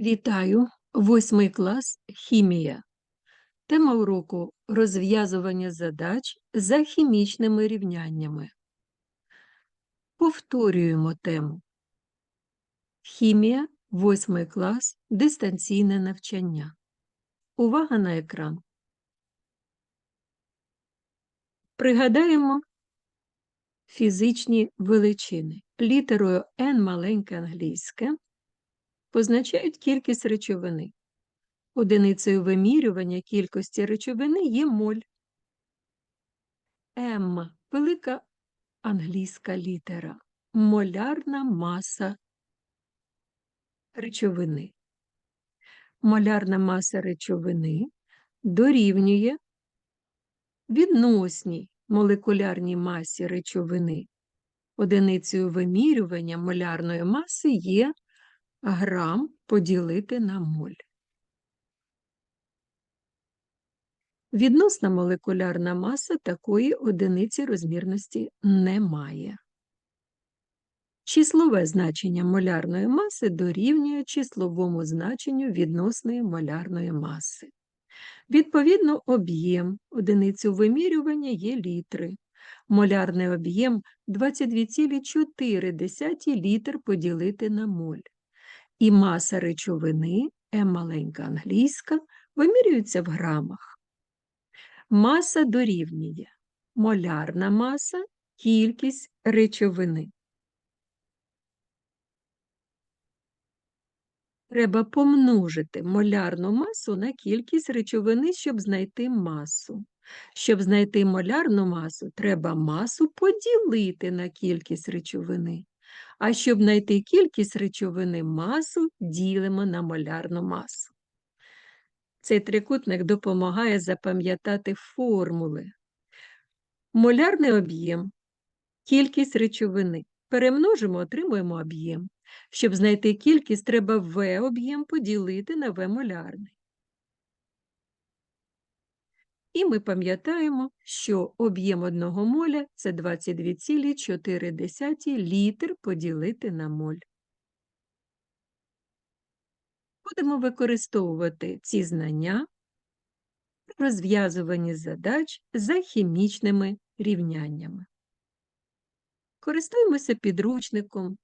Вітаю! Восьмий клас Хімія. Тема уроку розв'язування задач за хімічними рівняннями. Повторюємо тему. Хімія, восьмий клас, дистанційне навчання. Увага на екран. Пригадаємо фізичні величини. Літерою N маленьке англійське позначають кількість речовини. Одиницею вимірювання кількості речовини є моль. М велика англійська літера. Молярна маса речовини. Молярна маса речовини дорівнює відносній молекулярній масі речовини. Одиницею вимірювання молярної маси є грам поділити на моль. Відносна молекулярна маса такої одиниці розмірності не має. Числове значення молярної маси дорівнює числовому значенню відносної молярної маси. Відповідно, об'єм одиницю вимірювання є літри. Молярний об'єм 22,4 літр поділити на моль і маса речовини, М маленька англійська, вимірюється в грамах. Маса дорівнює молярна маса, кількість речовини. Треба помножити молярну масу на кількість речовини, щоб знайти масу. Щоб знайти молярну масу, треба масу поділити на кількість речовини. А щоб знайти кількість речовини масу, ділимо на молярну масу. Цей трикутник допомагає запам'ятати формули. Молярний об'єм, кількість речовини. Перемножимо, отримуємо об'єм. Щоб знайти кількість, треба В об'єм поділити на В молярний. І ми пам'ятаємо, що об'єм одного моля це 22,4 літр поділити на моль. Будемо використовувати ці знання при розв'язуванні задач за хімічними рівняннями. Користуємося підручником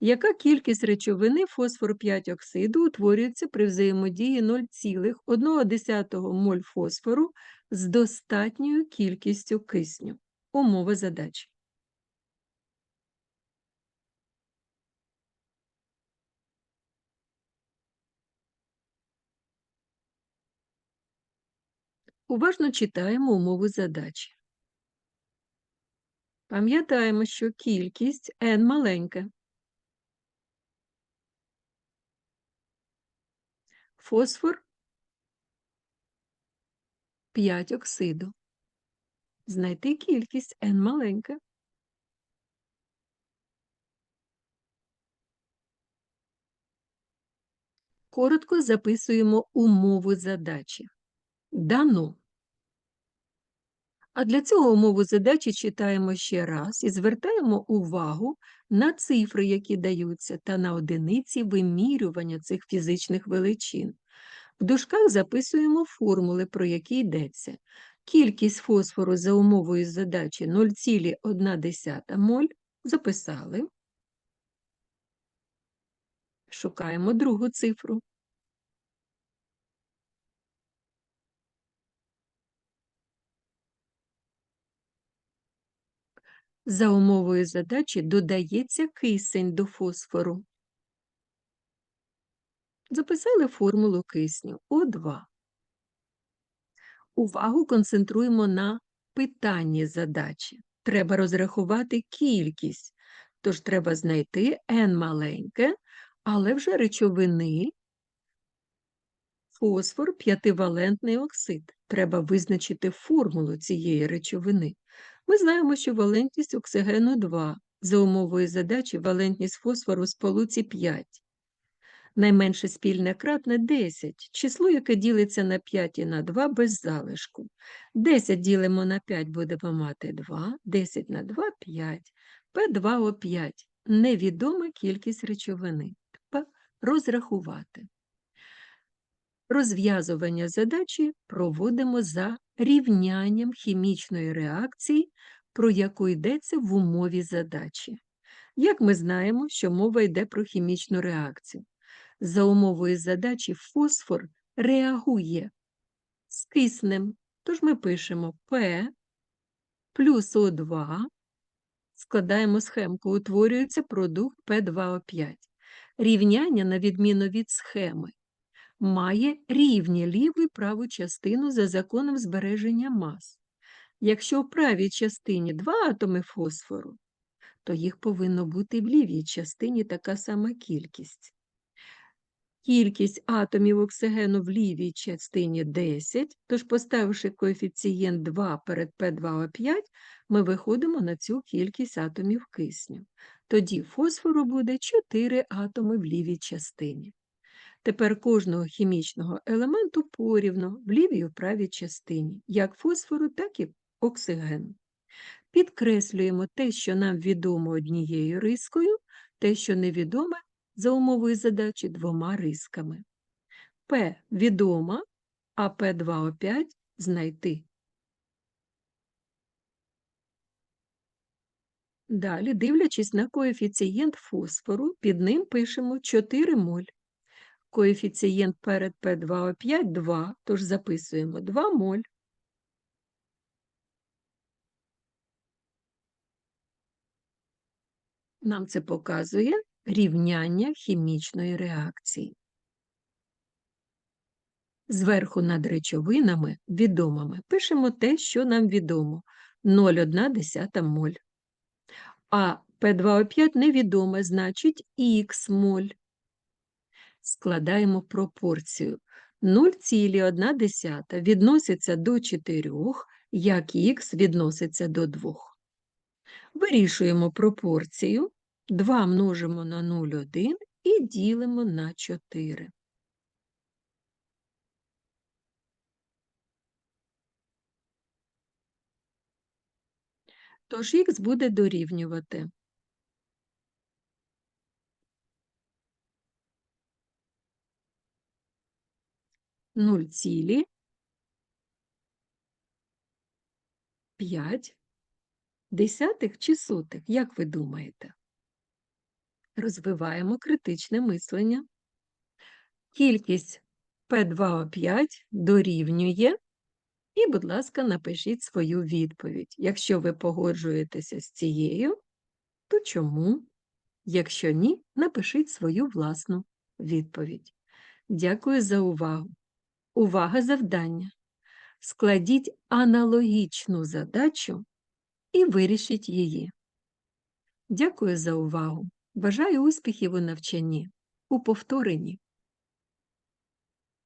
яка кількість речовини фосфору 5 оксиду утворюється при взаємодії 0,1 моль фосфору з достатньою кількістю кисню? Умова задачі. Уважно читаємо умову задачі. Пам'ятаємо, що кількість n маленька. Фосфор 5 оксиду. Знайти кількість n маленька. Коротко записуємо умову задачі. Дано. А для цього умову задачі читаємо ще раз і звертаємо увагу на цифри, які даються, та на одиниці вимірювання цих фізичних величин. В дужках записуємо формули, про які йдеться. Кількість фосфору за умовою задачі 0,1 моль. Записали. Шукаємо другу цифру. За умовою задачі додається кисень до фосфору. Записали формулу кисню О2. Увагу концентруємо на питанні задачі. Треба розрахувати кількість, тож треба знайти n маленьке, але вже речовини фосфор п'ятивалентний оксид. Треба визначити формулу цієї речовини. Ми знаємо, що валентність оксигену 2. За умовою задачі валентність фосфору з сполуці 5. Найменше спільне кратне 10, число, яке ділиться на 5 і на 2 без залишку. 10 ділимо на 5, будемо мати 2, 10 на 2 5, P2O5 невідома кількість речовини. розрахувати. Розв'язування задачі проводимо за рівнянням хімічної реакції, про яку йдеться в умові задачі. Як ми знаємо, що мова йде про хімічну реакцію? За умовою задачі фосфор реагує з киснем, тож ми пишемо P плюс О2, складаємо схемку, утворюється продукт P2O5. Рівняння, на відміну від схеми, має рівні ліву і праву частину за законом збереження мас. Якщо в правій частині два атоми фосфору, то їх повинно бути в лівій частині така сама кількість. Кількість атомів оксигену в лівій частині 10, тож поставивши коефіцієнт 2 перед P2O5, ми виходимо на цю кількість атомів кисню. Тоді фосфору буде 4 атоми в лівій частині. Тепер кожного хімічного елементу порівно в лівій і в правій частині, як фосфору, так і оксигену. Підкреслюємо те, що нам відомо однією рискою, те, що невідоме за умовою задачі двома рисками. П відома, а П2О5 знайти. Далі, дивлячись на коефіцієнт фосфору, під ним пишемо 4 моль. Коефіцієнт перед P2O5 2, тож записуємо 2 моль. Нам це показує рівняння хімічної реакції. Зверху над речовинами відомими пишемо те, що нам відомо 0,1 моль. А P2O5 невідоме, значить х моль. Складаємо пропорцію. 0,1 відноситься до 4, як х відноситься до 2. Вирішуємо пропорцію. 2 множимо на 0,1 і ділимо на 4. Тож х буде дорівнювати. Нуль цілі п'ять десятих чи сотих, як ви думаєте? Розвиваємо критичне мислення. Кількість P2O5 дорівнює і, будь ласка, напишіть свою відповідь. Якщо ви погоджуєтеся з цією, то чому? Якщо ні, напишіть свою власну відповідь. Дякую за увагу. Увага завдання. Складіть аналогічну задачу і вирішіть її. Дякую за увагу. Бажаю успіхів у навчанні, у повторенні.